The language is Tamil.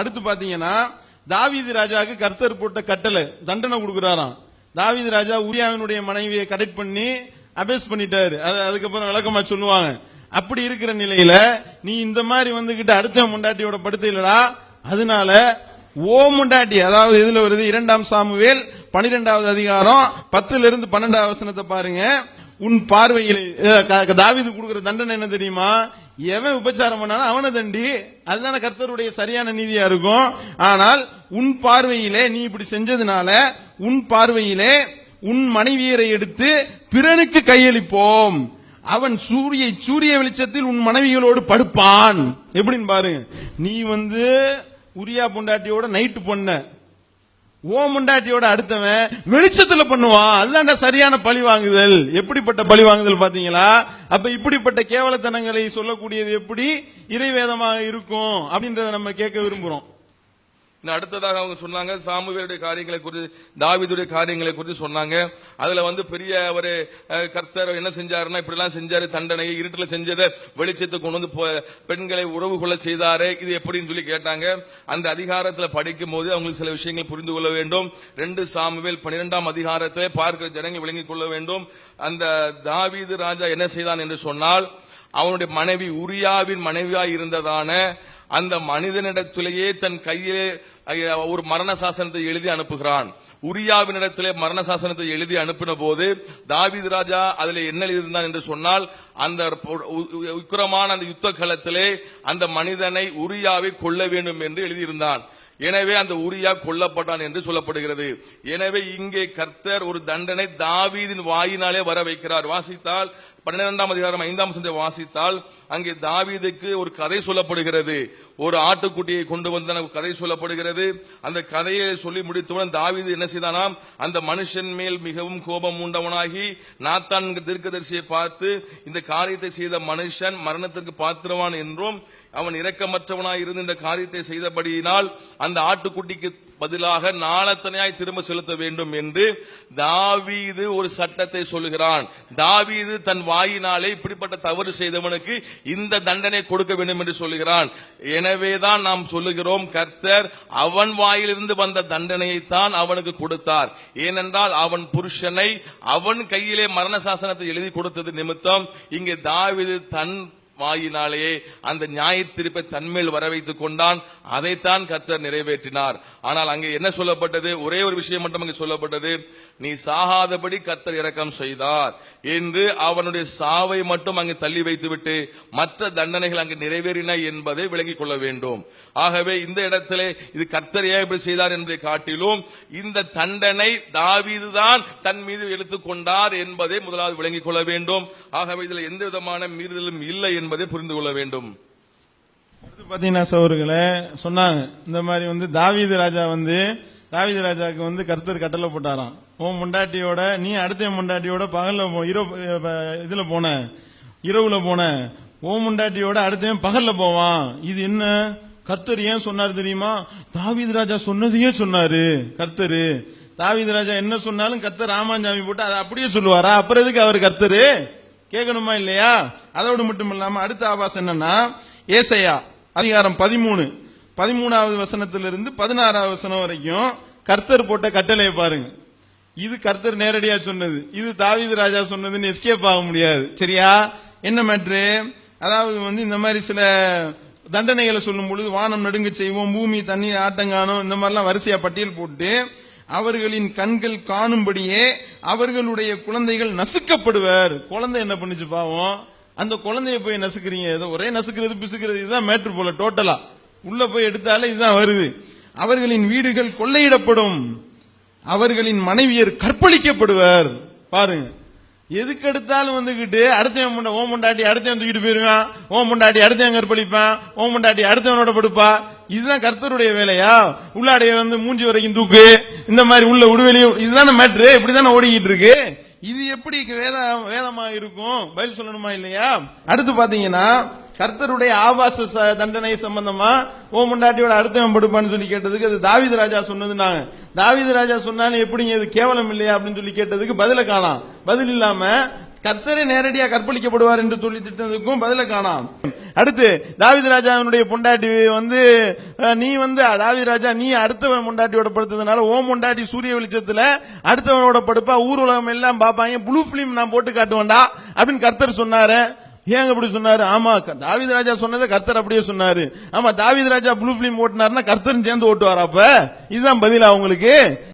அடுத்து பாத்தீங்கன்னா தாவீது ராஜாவுக்கு கர்த்தர் போட்ட கட்டளை தண்டனை கொடுக்குறாராம். தாவீது ராஜா உரியாவினுடைய மனைவியை கரெக்ட் பண்ணி அபேஸ் பண்ணிட்டாரு. அது அதுக்கப்புறம் விளக்கமா சொல்லுவாங்க. அப்படி இருக்கிற நிலையில நீ இந்த மாதிரி வந்துகிட்டு அடுத்த முண்டாட்டியோட படுத்தையிலடா அதனால ஓ முண்டாட்டி அதாவது இதுல வருது? இரண்டாம் சாமுவேல் பனிரெண்டாவது அதிகாரம் பத்துல இருந்து பன்னெண்டாவது வசனத்தை பாருங்க. உன் பார்வையில் தாவிது கொடுக்குற தண்டனை என்ன தெரியுமா? எவன் உபச்சாரம் பண்ணாலும் அவனை தண்டி. அதுதான கர்த்தருடைய சரியான நீதியா இருக்கும். ஆனால் உன் பார்வையிலே நீ இப்படி செஞ்சதுனால உன் பார்வையிலே உன் மனைவியரை எடுத்து பிறனுக்கு கையளிப்போம். அவன் சூரிய சூரிய வெளிச்சத்தில் உன் மனைவிகளோடு படுப்பான். எப்படின்னு பாருங்க. நீ வந்து உரியா பொண்டாட்டியோட நைட்டு பொண்ண. ஓ முண்டாட்டியோட அடுத்தவன் வெளிச்சத்துல பண்ணுவான். அதுதான்டா சரியான பழி வாங்குதல். எப்படிப்பட்ட பழி வாங்குதல் பாத்தீங்களா? அப்ப இப்படிப்பட்ட கேவலத்தனங்களை சொல்லக்கூடியது எப்படி? இறைவேதமாக இருக்கும் அப்படின்றத நம்ம கேட்க விரும்புறோம். அடுத்ததாக அவங்க சொன்னாங்க சாமுவேலுடைய காரியங்களை குறித்து தாவிதுடைய காரியங்களை குறித்து சொன்னாங்க. அதுல வந்து பெரிய ஒரு கர்த்தர் என்ன செஞ்சாருன்னா இப்படிலாம் செஞ்சாரு தண்டனையை இருட்டில் செஞ்சதை வெளிச்சத்தை கொண்டு வந்து பெண்களை உறவு கொள்ள செய்தாரு இது எப்படின்னு சொல்லி கேட்டாங்க. அந்த அதிகாரத்தில் படிக்கும் போது அவங்களுக்கு சில விஷயங்கள் புரிந்து கொள்ள வேண்டும். ரெண்டு சாமுவேல் பன்னிரெண்டாம் அதிகாரத்தை பார்க்கிற ஜனங்கள் விளங்கிக் கொள்ள வேண்டும். அந்த தாவீது ராஜா என்ன செய்தான் என்று சொன்னால் அவனுடைய மனைவி உரியாவின் மனைவியாய் இருந்ததான அந்த மனிதனிடத்திலேயே தன் கையிலே ஒரு மரண சாசனத்தை எழுதி அனுப்புகிறான். உரியாவினிடத்திலே மரண சாசனத்தை எழுதி அனுப்பின போது தாவித் ராஜா அதில் என்ன எழுதியிருந்தான் என்று சொன்னால் அந்த பொ- உ- உக்கிரமான அந்த யுத்த களத்திலே அந்த மனிதனை உரியாவை கொள்ள வேண்டும் என்று எழுதியிருந்தான். எனவே அந்த உரியா கொல்லப்பட்டான் என்று சொல்லப்படுகிறது. எனவே இங்கே கர்த்தர் ஒரு தண்டனை தாவீதின் வாயினாலே வர வைக்கிறார். வாசித்தால் பன்னிரெண்டாம் அதிகாரம் ஐந்தாம் சந்தை வாசித்தால் அங்கே தாவீதுக்கு ஒரு கதை சொல்லப்படுகிறது. ஒரு ஆட்டுக்குட்டியை கொண்டு வந்த கதை சொல்லப்படுகிறது. அந்த கதையை சொல்லி முடித்தவுடன் தாவீது என்ன செய்தானாம்? அந்த மனுஷன் மேல் மிகவும் கோபம் உண்டவனாகி நாத்தான் தீர்க்கதரிசியை பார்த்து இந்த காரியத்தை செய்த மனுஷன் மரணத்திற்கு பாத்திரவான் என்றும் அவன் இரக்கமற்றவனாய் இருந்து இந்த காரியத்தை செய்தபடியினால் அந்த ஆட்டுக்குட்டிக்கு பதிலாக நாளத்தனையாய் திரும்ப செலுத்த வேண்டும் என்று தாவீது ஒரு சட்டத்தை சொல்லுகிறான். தாவீது தன் வாயினாலே இப்படிப்பட்ட தவறு செய்தவனுக்கு இந்த தண்டனை கொடுக்க வேண்டும் என்று சொல்லுகிறான். எனவேதான் நாம் சொல்லுகிறோம் கர்த்தர் அவன் வாயிலிருந்து வந்த தண்டனையைத்தான் அவனுக்கு கொடுத்தார். ஏனென்றால் அவன் புருஷனை அவன் கையிலே மரண சாசனத்தை எழுதி கொடுத்தது நிமித்தம் இங்கே தாவீது தன் வாயினாலேயே அந்த நியாய தன்மேல் வர வைத்துக் கொண்டான். அதைத்தான் கர்த்தர் நிறைவேற்றினார். ஆனால் அங்கே என்ன சொல்லப்பட்டது? ஒரே ஒரு விஷயம் மட்டும் அங்கே சொல்லப்பட்டது. நீ சாகாதபடி கர்த்தர் இரக்கம் செய்தார் என்று அவனுடைய சாவை மட்டும் அங்கு தள்ளி வைத்துவிட்டு மற்ற தண்டனைகள் அங்கு நிறைவேறின என்பதை விளங்கிக் கொள்ள வேண்டும். ஆகவே இந்த இடத்திலே இது கர்த்தர் ஏன் இப்படி செய்தார் என்பதை காட்டிலும் இந்த தண்டனை தாவிதுதான் தன் மீது எடுத்துக்கொண்டார் என்பதை முதலாவது விளங்கிக் கொள்ள வேண்டும். ஆகவே இதில் எந்த விதமான மீறுதலும் இல்லை என்பது புரிந்து கொள்ள வேண்டும். அடுத்து பாத்தீங்கன்னா சொன்னாங்க இந்த மாதிரி வந்து தாவீது ராஜா வந்து தாவீது ராஜாவுக்கு வந்து கர்த்தர் கட்டளை போட்டாராம். உன் முண்டாட்டியோட நீ அடுத்த முண்டாட்டியோட பகல்ல போ- இரவு இதுல போன இரவுல போன ஓ முண்டாட்டியோட அடுத்தவன் பகல்ல போவான். இது என்ன? கர்த்தர் ஏன் சொன்னார் தெரியுமா? தாவீது ராஜா சொன்னதையே சொன்னாரு கர்த்தரு. தாவீது ராஜா என்ன சொன்னாலும் கர்த்தர் ராமாஞ்சாமி போட்டு அதை அப்படியே சொல்லுவாரா? அப்புறம் எதுக்கு அவர் கர்த்தரு? கேட்கணுமா இல்லையா? அதோடு மட்டும் இல்லாம அடுத்த ஆபாசம் என்னன்னா ஏசையா அதிகாரம் பதிமூணு. பதிமூணாவது வசனத்திலிருந்து பதினாறாவது வசனம் வரைக்கும் கர்த்தர் போட்ட கட்டளையை பாருங்க. இது கர்த்தர் நேரடியா சொன்னது. இது தாவீது ராஜா சொன்னதுன்னு எஸ்கேப் ஆக முடியாது. சரியா? என்ன மேட்ரு அதாவது வந்து இந்த மாதிரி சில தண்டனைகளை சொல்லும் பொழுது வானம் நடுங்க செய்வோம் பூமி தண்ணி ஆட்டங்கானம் இந்த மாதிரிலாம் வரிசையா பட்டியல் போட்டு அவர்களின் கண்கள் காணும்படியே அவர்களுடைய குழந்தைகள் நசுக்கப்படுவர். குழந்தை என்ன பண்ணுச்சு பாவம்? அந்த குழந்தைய போய் நசுக்குறீங்க. ஏதோ ஒரே நசுக்கிறது பிசுக்கிறது இதுதான் மேட்ரு போல டோட்டலா. உள்ள போய் எடுத்தாலே இதுதான் வருது. அவர்களின் வீடுகள் கொள்ளையிடப்படும். அவர்களின் மனைவியர் கற்பழிக்கப்படுவர். பாருங்க. எதுக்கு எடுத்தாலும் வந்துகிட்டு அடுத்தவன் முண்டை ஓம் முண்டாட்டி அடுத்தவன் தூக்கிட்டு போயிருவான் ஓம் முண்டாட்டி அடுத்தவன் கற்பழிப்பான். ஓம் முண்டாட்டி அடுத்தவனோட படுப்பா. இதுதான் கர்த்தருடைய வேலையா? உள்ளாடைய வந்து மூஞ்சி வரைக்கும் தூக்கு. இந்த மாதிரி உள்ள உடுவெளி இதுதானே மேட்ரு இப்படிதானே ஓடிக்கிட்டு இருக்கு? இது எப்படி வேத வேதமா இருக்கும்? பதில் சொல்லணுமா இல்லையா? அடுத்து பாத்தீங்கன்னா கர்த்தருடைய ஆபாச ச- தண்டனை சம்பந்தமா ஓ முண்டாட்டியோட அடுத்தவன் படுப்பான்னு சொல்லி கேட்டதுக்கு அது தாவித ராஜா சொன்னதுனாங்க. தாவித ராஜா சொன்னாலும் எப்படிங்க இது கேவலம் இல்லையா அப்படின்னு சொல்லி கேட்டதுக்கு பதில காணாம். பதில் இல்லாம கர்த்தரை நேரடியாக கற்பழிக்கப்படுவார் என்று சொல்லி திட்டத்துக்கும் பதில காணாம். அடுத்து தாவித ராஜாவினுடைய பொண்டாட்டி வந்து நீ வந்து தாவித ராஜா நீ அடுத்தவன் பொண்டாட்டியோட படுத்ததுனால ஓம் பொண்டாட்டி சூரிய வெளிச்சத்துல அடுத்தவனோட படுப்பா ஊர் உலகம் எல்லாம் பார்ப்பாங்க ப்ளூ பிலிம் நான் போட்டு காட்டுவேன்டா அப்படின்னு கர்த்தர் சொன்னாரு. ஏங்க அப்படி சொன்னாரு? ஆமா தாவித ராஜா சொன்னதை கர்த்தர் அப்படியே சொன்னாரு. ஆமா தாவித ராஜா ப்ளூ பிலிம் ஓட்டினாருன்னா கர்த்தரும் சேர்ந்து ஓட்டுவார் அப்ப? இதுதான் பதிலா உங்களுக்கு?